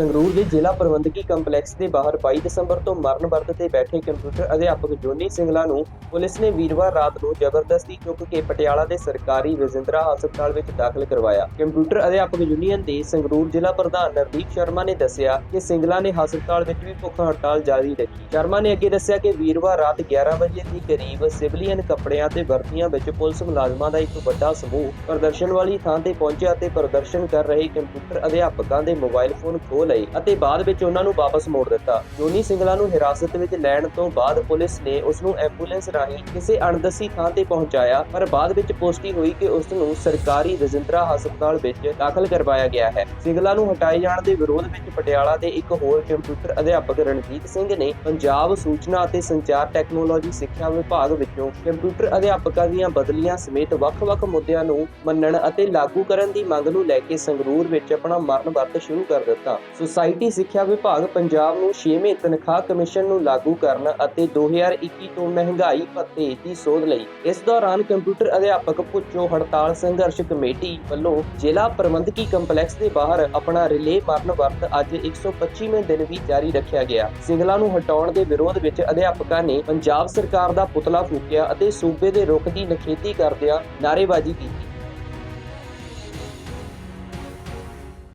ਸੰਗਰੂਰ ਦੇ ਜ਼ਿਲ੍ਹਾ ਪ੍ਰਬੰਧਕੀ ਕੰਪਲੈਕਸ ਦੇ ਬਾਹਰ 22 ਦਸੰਬਰ ਤੋਂ ਮਰਨ ਵਰਤ ਤੇ ਬੈਠੇ ਕੰਪਿਊਟਰ ਅਧਿਆਪਕ ਜੋਨੀ ਸਿੰਗਲਾ ਨੂੰ ਪੁਲਿਸ ਨੇ ਵੀਰਵਾਰ ਰਾਤ ਨੂੰ ਜ਼ਬਰਦਸਤੀ ਚੁੱਕ ਕੇ ਪਟਿਆਲਾ ਦੇ ਸਰਕਾਰੀ ਰਜਿੰਦਰਾ ਹਸਪਤਾਲ ਵਿੱਚ ਦਾਖਲ ਕਰਵਾਇਆ। ਕੰਪਿਊਟਰ ਅਧਿਆਪਕ ਯੂਨੀਅਨ ਦੇ ਸੰਗਰੂਰ ਜ਼ਿਲ੍ਹਾ ਪ੍ਰਧਾਨ ਨਰਦੀਪ ਸ਼ਰਮਾ ਨੇ ਦੱਸਿਆ ਕਿ ਸਿੰਗਲਾ ਨੇ ਹਸਪਤਾਲ ਵਿੱਚ ਵੀ ਭੁੱਖ ਹੜਤਾਲ ਜਾਰੀ ਰੱਖੀ। ਸ਼ਰਮਾ ਨੇ ਅੱਗੇ ਦੱਸਿਆ ਕਿ ਵੀਰਵਾਰ ਰਾਤ 11 ਵਜੇ ਦੇ ਕਰੀਬ ਸਿਵਲੀਅਨ ਕੱਪੜਿਆਂ ਤੇ ਵਰਦੀਆਂ ਵਿੱਚ ਪੁਲਿਸ ਮੁਲਾਜ਼ਮਾਂ ਦਾ ਇੱਕ ਵੱਡਾ ਸਮੂਹ ਪ੍ਰਦਰਸ਼ਨ ਵਾਲੀ ਥਾਂ ਤੇ ਪਹੁੰਚਿਆ ਤੇ ਪ੍ਰਦਰਸ਼ਨ ਕਰ ਰਹੇ ਕੰਪਿਊਟਰ ਅਧਿਆਪਕਾਂ ਦੇ ਮੋਬਾਈਲ ਫੋਨ ਖੋਲ ਲਏ ਅਤੇ ਬਾਅਦ ਵਿੱਚ ਉਹਨਾਂ ਨੂੰ ਵਾਪਸ ਮੋੜ ਦਿੱਤਾ। ਜੋਨੀ ਸਿੰਗਲਾ ਨੂੰ ਹਿਰਾਸਤ ਵਿੱਚ ਲੈਣ ਤੋਂ ਬਾਅਦ ਪੁਲਿਸ ਨੇ ਉਸ ਨੂੰ ਐਂਬੂਲੈਂਸ ਰਾਹੀਂ ਕਿਸੇ ਅਣਦੱਸੀ ਥਾਂ ਤੇ ਪਹੁੰਚਾਇਆ, ਪਰ ਬਾਅਦ ਵਿੱਚ ਪੁਸ਼ਟੀ ਹੋਈ ਕਿ ਉਸ ਨੂੰ ਸਰਕਾਰੀ ਰਜਿੰਦਰਾ ਹਸਪਤਾਲ ਵਿੱਚ ਦਾਖਲ ਕਰਵਾਇਆ ਗਿਆ ਹੈ। ਸਿੰਗਲਾ ਨੂੰ ਹਟਾਏ ਜਾਣ ਦੇ ਵਿਰੋਧ ਵਿੱਚ ਪਟਿਆਲਾ ਦੇ ਇੱਕ ਹੋਰ ਕੰਪਿਊਟਰ ਅਧਿਆਪਕ ਰਣਜੀਤ ਸਿੰਘ ਨੇ ਪੰਜਾਬ ਸੂਚਨਾ ਅਤੇ ਸੰਚਾਰ ਟੈਕਨੋਲੋਜੀ ਸਿੱਖਿਆ ਵਿਭਾਗ ਵਿੱਚੋਂ ਕੰਪਿਊਟਰ ਅਧਿਆਪਕਾਂ ਦੀਆਂ ਬਦਲੀਆਂ ਸਮੇਤ ਵੱਖ-ਵੱਖ ਮੁੱਦਿਆਂ ਨੂੰ ਮੰਨਣ ਅਤੇ ਲਾਗੂ ਕਰਨ ਦੀ ਮੰਗ ਨੂੰ ਲੈ ਕੇ ਸੰਗਰੂਰ ਵਿੱਚ ਆਪਣਾ ਮਰਨ ਵਰਤ ਸ਼ੁਰੂ ਕਰ ਦਿੱਤਾ। ਸੁਸਾਇਟੀ ਸਿੱਖਿਆ ਵਿਭਾਗ ਪੰਜਾਬ ਨੂੰ 6ਵੇਂ ਤਨਖਾਹ ਕਮਿਸ਼ਨ ਨੂੰ ਲਾਗੂ ਕਰਨ ਅਤੇ 2021 ਤੋਂ ਮਹਿੰਗਾਈ ਭੱਤੇ ਦੀ ਸੋਧ ਲਈ। ਇਸ ਦੌਰਾਨ ਕੰਪਿਊਟਰ ਅਧਿਆਪਕ ਪੁੱਛੋ ਹੜਤਾਲ ਸੰਘਰਸ਼ ਕਮੇਟੀ ਵੱਲੋਂ ਜ਼ਿਲ੍ਹਾ ਪ੍ਰਬੰਧਕੀ ਕੰਪਲੈਕਸ ਦੇ ਬਾਹਰ ਆਪਣਾ ਰਿਲੇ ਮਰਨ ਵਰਤ ਅੱਜ 125ਵੇਂ ਦਿਨ ਵੀ ਜਾਰੀ ਰੱਖਿਆ ਗਿਆ। ਸਿੰਗਲਾ ਨੂੰ ਹਟਾਉਣ ਦੇ ਵਿਰੋਧ ਵਿੱਚ ਅਧਿਆਪਕਾਂ ਨੇ ਪੰਜਾਬ ਸਰਕਾਰ ਦਾ ਪੁਤਲਾ ਫੂਕਿਆ ਅਤੇ ਸੂਬੇ ਦੇ ਰੁਖ ਦੀ ਨਖੇਦੀ ਕਰਦਿਆਂ ਨਾਅਰੇਬਾਜ਼ੀ ਕੀਤੀ।